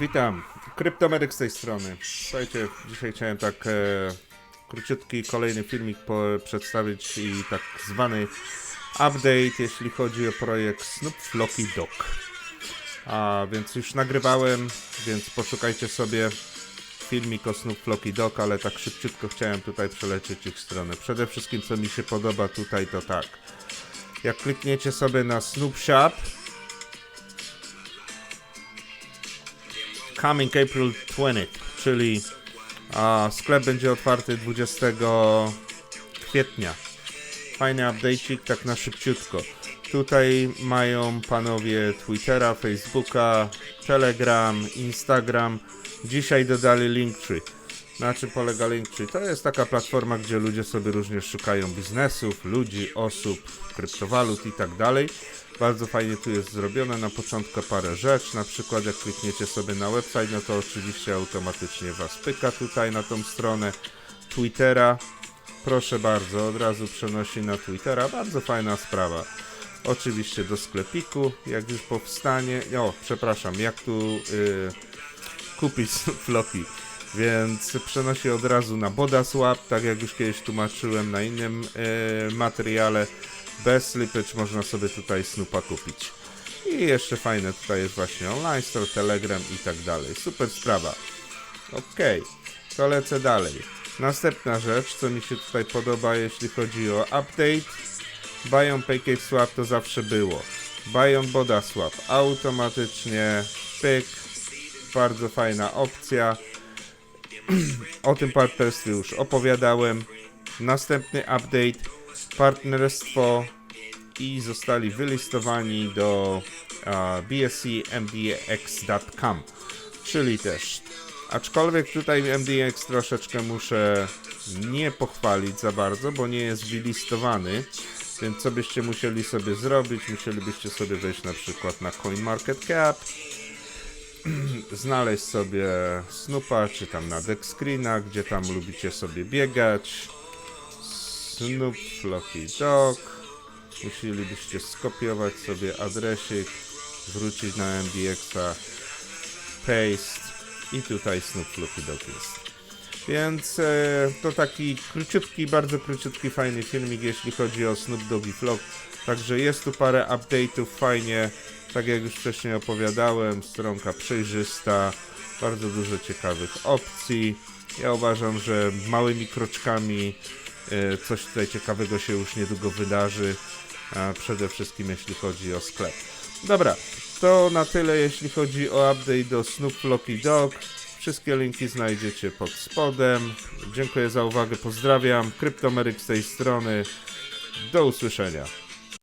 Witam, Kryptomeryk z tej strony. Słuchajcie, dzisiaj chciałem tak e, króciutki kolejny filmik po, przedstawić i tak zwany update, jeśli chodzi o projekt Snoop Flocky Dog. A więc już nagrywałem, więc poszukajcie sobie filmik o Snoop Flocky Dog, ale tak szybciutko chciałem tutaj przelecieć ich stronę. Przede wszystkim co mi się podoba tutaj to tak. Jak klikniecie sobie na Snoop Shop, Coming April 20, czyli a, sklep będzie otwarty 20 kwietnia. Fajny update'ik, tak na szybciutko. Tutaj mają panowie Twittera, Facebooka, Telegram, Instagram. Dzisiaj dodali Linktree. Na czym polega Linktree? To jest taka platforma, gdzie ludzie sobie różnie szukają biznesów, ludzi, osób, kryptowalut i tak dalej. Bardzo fajnie tu jest zrobione. Na początku parę rzeczy, na przykład jak klikniecie sobie na website, no to oczywiście automatycznie was pyka tutaj na tą stronę Twittera. Proszę bardzo, od razu przenosi na Twittera. Bardzo fajna sprawa. Oczywiście do sklepiku, jak już powstanie. O, przepraszam, jak tu y, kupić. Więc przenosi od razu na Bodaswap, tak jak już kiedyś tłumaczyłem na innym y, materiale. Bez slippage można sobie tutaj Snoopa kupić. I jeszcze fajne tutaj jest właśnie online store, telegram i tak dalej. Super sprawa. Okej, to lecę dalej. Następna rzecz, co mi się tutaj podoba, jeśli chodzi o update. Buy Pancake Swap to zawsze było. Buy Boda Swap automatycznie, pyk, bardzo fajna opcja. o tym partnerstwie już opowiadałem. Następny update, partnerstwo i zostali wylistowani do uh, bscmdx.com, czyli też. Aczkolwiek tutaj MDX troszeczkę muszę nie pochwalić za bardzo, bo nie jest wylistowany. Więc co byście musieli sobie zrobić? Musielibyście sobie wejść na przykład na CoinMarketCap, znaleźć sobie Snoopa, czy tam na deck screena, gdzie tam lubicie sobie biegać. Snoop Flocky Dog. Musielibyście skopiować sobie adresik, wrócić na MDX-a, paste i tutaj Snoop Flocky Dog jest. Więc e, to taki króciutki, bardzo króciutki, fajny filmik, jeśli chodzi o Snoop Doggy Vlog. Także jest tu parę update'ów, fajnie. Tak jak już wcześniej opowiadałem, stronka przejrzysta, bardzo dużo ciekawych opcji. Ja uważam, że małymi kroczkami e, coś tutaj ciekawego się już niedługo wydarzy. A przede wszystkim jeśli chodzi o sklep. Dobra, to na tyle jeśli chodzi o update do Snoop Flocky Dog. Wszystkie linki znajdziecie pod spodem. Dziękuję za uwagę, pozdrawiam. Kryptomeryk z tej strony. Do usłyszenia.